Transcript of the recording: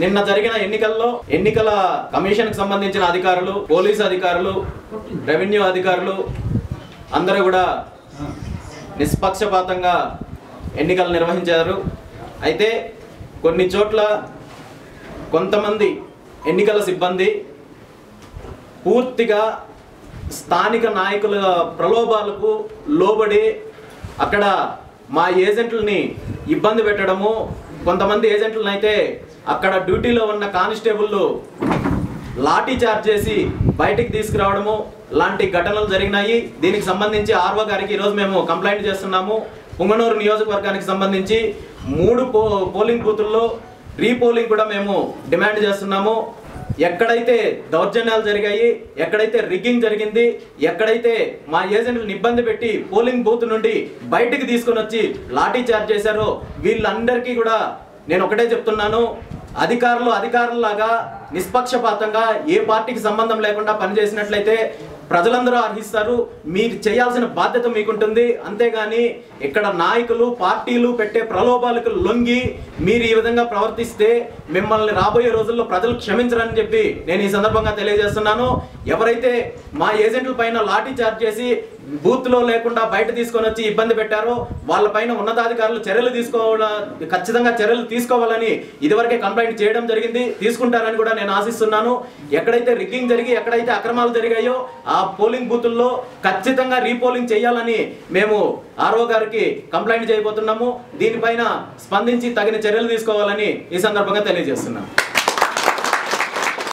నిన్న జరిగిన ఎన్నికల్లో ఎన్నికల కమిషన్ సంబంధించిన అధికారులు పోలీసు అధికారులు రెవెన్యూ అధికారులు అందరూ కూడా నిష్పక్షపాతంగా ఎన్నికలు నిర్వహించారు. అయితే కొన్ని చోట్ల కొంతమంది ఎన్నికల సిబ్బంది పూర్తిగా స్థానిక నాయకుల ప్రలోభాలకు లోబడి అక్కడ మా ఏజెంట్లని ఇబ్బంది పెట్టడము కొంతమంది ఏజెంట్లను అయితే అక్కడ డ్యూటీలో ఉన్న కానిస్టేబుల్లు లాఠీ చార్జ్ చేసి బయటికి తీసుకురావడము. లాంటి ఘటనలు జరిగినాయి. దీనికి సంబంధించి ఆర్వో గారికి ఈరోజు మేము కంప్లైంట్ చేస్తున్నాము. పుంగనూరు నియోజకవర్గానికి సంబంధించి మూడు పో పోలింగ్ బూతుల్లో రీపోలింగ్ కూడా మేము డిమాండ్ చేస్తున్నాము. ఎక్కడైతే దౌర్జన్యాలు జరిగాయి ఎక్కడైతే రిగ్గింగ్ జరిగింది ఎక్కడైతే మా ఏజెంట్లను ఇబ్బంది పెట్టి పోలింగ్ బూత్ నుండి బయటికి తీసుకొని వచ్చి లాఠీ చార్జ్ చేశారో వీళ్ళందరికీ కూడా నేను ఒకటే చెప్తున్నాను. అధికారులు అధికారులాగా నిష్పక్షపాతంగా ఏ పార్టీకి సంబంధం లేకుండా పనిచేసినట్లయితే ప్రజలందరూ అర్హిస్తారు. మీరు చేయాల్సిన బాధ్యత మీకుంటుంది. అంతేగాని ఇక్కడ నాయకులు పార్టీలు పెట్టే ప్రలోభాలకు లొంగి మీరు ఈ విధంగా ప్రవర్తిస్తే మిమ్మల్ని రాబోయే రోజుల్లో ప్రజలు క్షమించరని చెప్పి నేను ఈ సందర్భంగా తెలియజేస్తున్నాను. ఎవరైతే మా ఏజెంట్ల పైన లాఠీ చార్జ్ చేసి బూత్లో లేకుండా బయట తీసుకొని వచ్చి ఇబ్బంది పెట్టారో వాళ్ళపైన ఉన్నతాధికారులు చర్యలు తీసుకోవాల ఖచ్చితంగా చర్యలు తీసుకోవాలని ఇదివరకే కంప్లైంట్ చేయడం జరిగింది. తీసుకుంటారని కూడా నేను ఆశిస్తున్నాను. ఎక్కడైతే రిగ్గింగ్ జరిగి ఎక్కడైతే అక్రమాలు జరిగాయో ఆ ఆ పోలింగ్ బూతుల్లో ఖచ్చితంగా రీపోలింగ్ చేయాలని మేము ఆర్ఓ గారికి కంప్లైంట్ చేయబోతున్నాము. దీనిపైన స్పందించి తగిన చర్యలు తీసుకోవాలని ఈ సందర్భంగా తెలియజేస్తున్నాం.